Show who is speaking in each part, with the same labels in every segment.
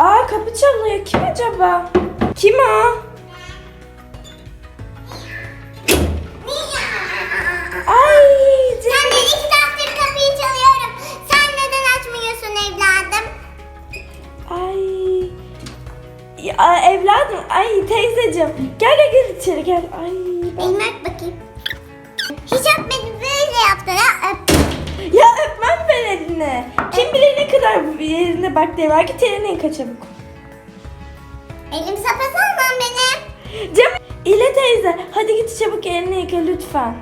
Speaker 1: Aa kapı çalıyor. Kim acaba? Kim o? Ay
Speaker 2: Sen iki saattir kapıyı çalıyorum. Sen neden açmıyorsun evladım?
Speaker 1: Ay. Ya, evladım. Ay teyzeciğim. Gel gel gel içeri gel. Ay. ben-
Speaker 2: öp bakayım. Hiç öpmedin
Speaker 1: bakteri var ki terini yıka çabuk.
Speaker 2: Elim sapasağlam benim.
Speaker 1: Cem ile teyze hadi git çabuk elini yıka lütfen.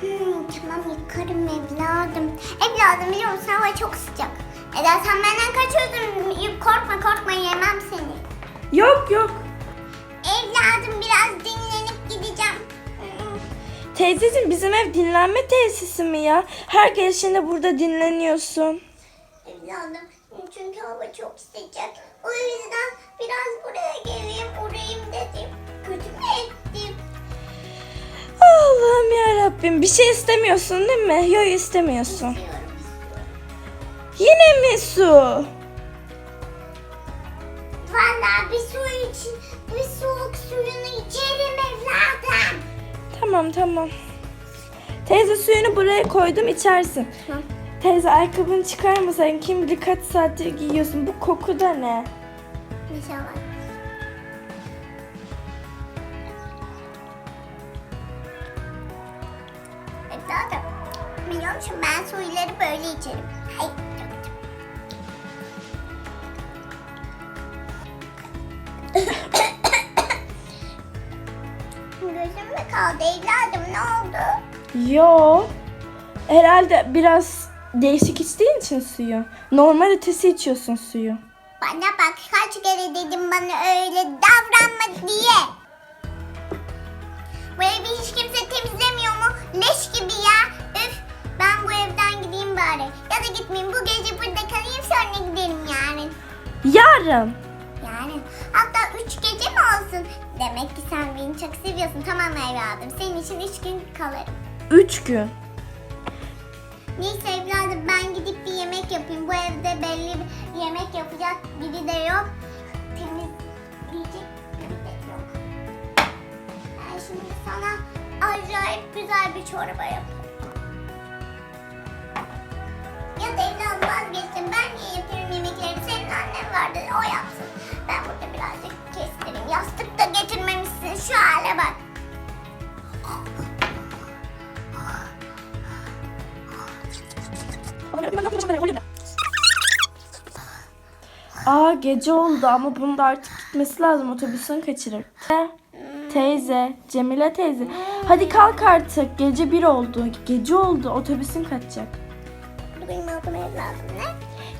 Speaker 2: Hmm, tamam yıkarım evladım. Evladım biliyor musun hava çok sıcak. Eda sen benden kaçıyordun. Korkma korkma yemem seni.
Speaker 1: Yok yok.
Speaker 2: Evladım biraz dinlenip gideceğim.
Speaker 1: Teyzeciğim bizim ev dinlenme tesisi mi ya? Her gelişinde burada dinleniyorsun.
Speaker 2: Evladım çünkü hava çok sıcak. O yüzden biraz buraya geleyim uğrayayım dedim. Kötü mü ettim?
Speaker 1: Allah'ım ya Rabbim bir şey istemiyorsun değil mi? Yok istemiyorsun. Yine mi su?
Speaker 2: Valla bir su için bir soğuk suyunu içerim evladım.
Speaker 1: Tamam tamam. Teyze suyunu buraya koydum içersin.
Speaker 2: Hı.
Speaker 1: Teyze ayakkabını çıkarmasaydın kim bilir kaç saattir giyiyorsun. Bu koku da ne?
Speaker 2: İnşallah. Evladım biliyor musun ben suyları böyle içerim. Hay döktüm. Gözüm mü kaldı evladım ne oldu?
Speaker 1: Yo. Herhalde biraz değişik içtiğin için suyu. Normal ötesi içiyorsun suyu.
Speaker 2: Bana bak kaç kere dedim bana öyle davranma diye. Bu evi hiç kimse temizlemiyor mu? Leş gibi ya. Üf ben bu evden gideyim bari. Ya da gitmeyeyim bu gece burada kalayım sonra giderim yarın.
Speaker 1: Yarın.
Speaker 2: Yani hatta üç gece mi olsun? Demek ki sen beni çok seviyorsun. Tamam evladım senin için üç gün kalırım.
Speaker 1: Üç gün.
Speaker 2: Neyse evladım ben gidip bir yemek yapayım. Bu evde belli bir yemek yapacak biri de yok. Temizleyecek biri de yok. Ben şimdi sana acayip güzel bir çorba yaparım. Ya evladım vazgeçtim. Ben niye yapıyorum yemekleri? Senin annen vardı o yapsın. Ben burada birazcık kestireyim. Yastık da getirmemişsin. Şu hale bak.
Speaker 1: Aa gece oldu ama bunun da artık gitmesi lazım. Otobüsünü kaçırır. Te- Teyze, Cemile teyze. Hadi kalk artık. Gece bir oldu. Gece oldu. Otobüsün kaçacak.
Speaker 2: Duymadım evladım ne?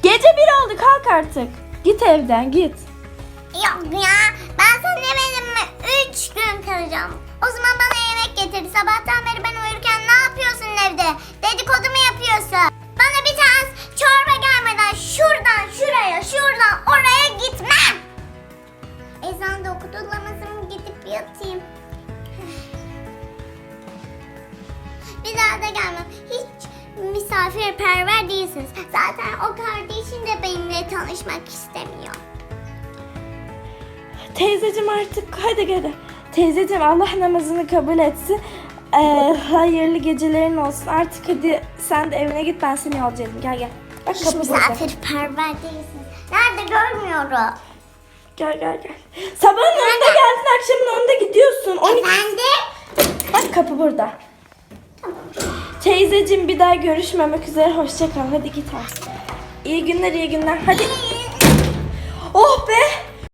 Speaker 1: Gece bir oldu. Kalk artık. Git evden git.
Speaker 2: Yok ya ben demedim mi? Üç gün kalacağım. O zaman bana yemek getir. Sabahtan beri ben uyurken ne yapıyorsun evde? Dedikodu mu yapıyorsun? Bir daha da gelmem. Hiç misafirperver değilsiniz. Zaten o kardeşin de benimle tanışmak istemiyor.
Speaker 1: Teyzeciğim artık hadi hadi. Teyzeciğim Allah namazını kabul etsin. Ee, hayırlı gecelerin olsun. Artık hadi sen de evine git ben seni yolcu edeyim. Gel gel. Bak
Speaker 2: Hiç
Speaker 1: kapı burada.
Speaker 2: misafirperver değilsiniz. Nerede görmüyorum.
Speaker 1: Gel gel gel. Sabahın önünde geldin akşamın önünde gidiyorsun. 12...
Speaker 2: Efendim?
Speaker 1: Bak kapı burada. Teyzeciğim bir daha görüşmemek üzere. Hoşça kal. Hadi git artık. İyi günler iyi günler. Hadi.